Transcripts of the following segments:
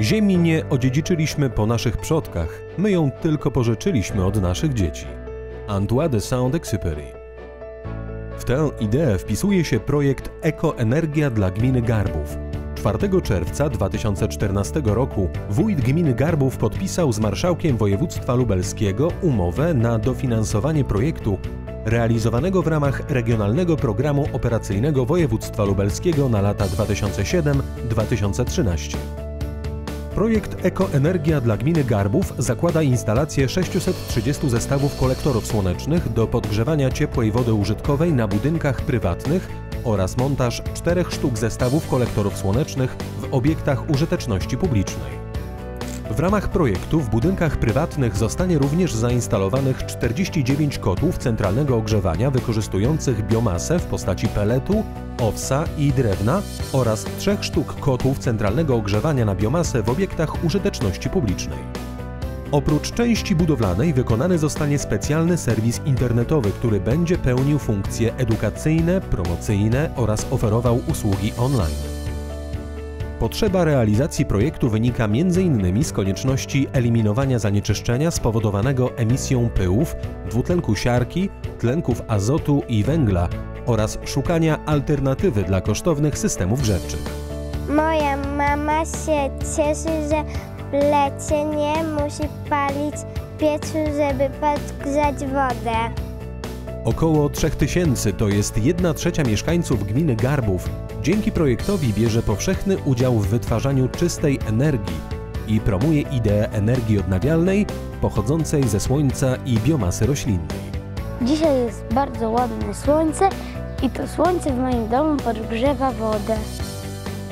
Ziemi nie odziedziczyliśmy po naszych przodkach, my ją tylko pożyczyliśmy od naszych dzieci. Antoine de Saint-Exupéry W tę ideę wpisuje się projekt Ekoenergia dla gminy Garbów. 4 czerwca 2014 roku wójt gminy Garbów podpisał z marszałkiem województwa lubelskiego umowę na dofinansowanie projektu realizowanego w ramach Regionalnego Programu Operacyjnego Województwa Lubelskiego na lata 2007-2013. Projekt Ekoenergia dla gminy Garbów zakłada instalację 630 zestawów kolektorów słonecznych do podgrzewania ciepłej wody użytkowej na budynkach prywatnych oraz montaż czterech sztuk zestawów kolektorów słonecznych w obiektach użyteczności publicznej. W ramach projektu w budynkach prywatnych zostanie również zainstalowanych 49 kotłów centralnego ogrzewania wykorzystujących biomasę w postaci peletu, owsa i drewna oraz trzech sztuk kotłów centralnego ogrzewania na biomasę w obiektach użyteczności publicznej. Oprócz części budowlanej wykonany zostanie specjalny serwis internetowy, który będzie pełnił funkcje edukacyjne, promocyjne oraz oferował usługi online. Potrzeba realizacji projektu wynika m.in. z konieczności eliminowania zanieczyszczenia spowodowanego emisją pyłów, dwutlenku siarki, tlenków azotu i węgla oraz szukania alternatywy dla kosztownych systemów grzewczych. Moja mama się cieszy, że w lecie nie musi palić piecu, żeby podgrzać wodę. Około 3000 to jest 1 trzecia mieszkańców gminy Garbów. Dzięki projektowi bierze powszechny udział w wytwarzaniu czystej energii i promuje ideę energii odnawialnej pochodzącej ze słońca i biomasy roślinnej. Dzisiaj jest bardzo ładne słońce i to słońce w moim domu podgrzewa wodę.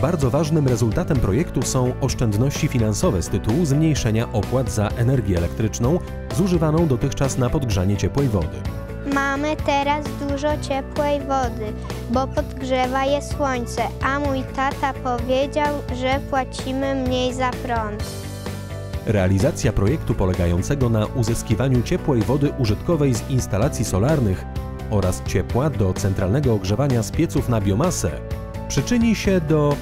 Bardzo ważnym rezultatem projektu są oszczędności finansowe z tytułu zmniejszenia opłat za energię elektryczną zużywaną dotychczas na podgrzanie ciepłej wody. Mamy teraz dużo ciepłej wody, bo podgrzewa je słońce, a mój tata powiedział, że płacimy mniej za prąd. Realizacja projektu polegającego na uzyskiwaniu ciepłej wody użytkowej z instalacji solarnych oraz ciepła do centralnego ogrzewania z pieców na biomasę przyczyni się do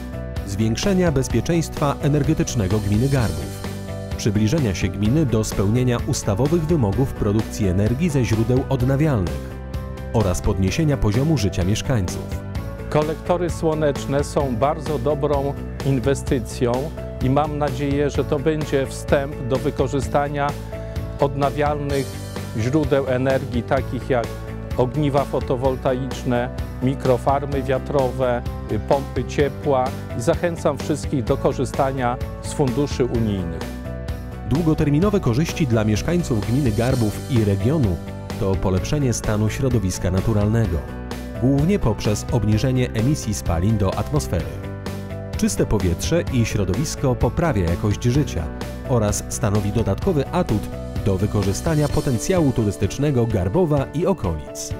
zwiększenia bezpieczeństwa energetycznego gminy Garbów, przybliżenia się gminy do spełnienia ustawowych wymogów produkcji energii ze źródeł odnawialnych oraz podniesienia poziomu życia mieszkańców. Kolektory słoneczne są bardzo dobrą inwestycją i mam nadzieję, że to będzie wstęp do wykorzystania odnawialnych źródeł energii, takich jak ogniwa fotowoltaiczne, mikrofarmy wiatrowe, pompy ciepła i zachęcam wszystkich do korzystania z funduszy unijnych. Długoterminowe korzyści dla mieszkańców gminy Garbów i regionu to polepszenie stanu środowiska naturalnego, głównie poprzez obniżenie emisji spalin do atmosfery. Czyste powietrze i środowisko poprawia jakość życia oraz stanowi dodatkowy atut do wykorzystania potencjału turystycznego Garbowa i okolic.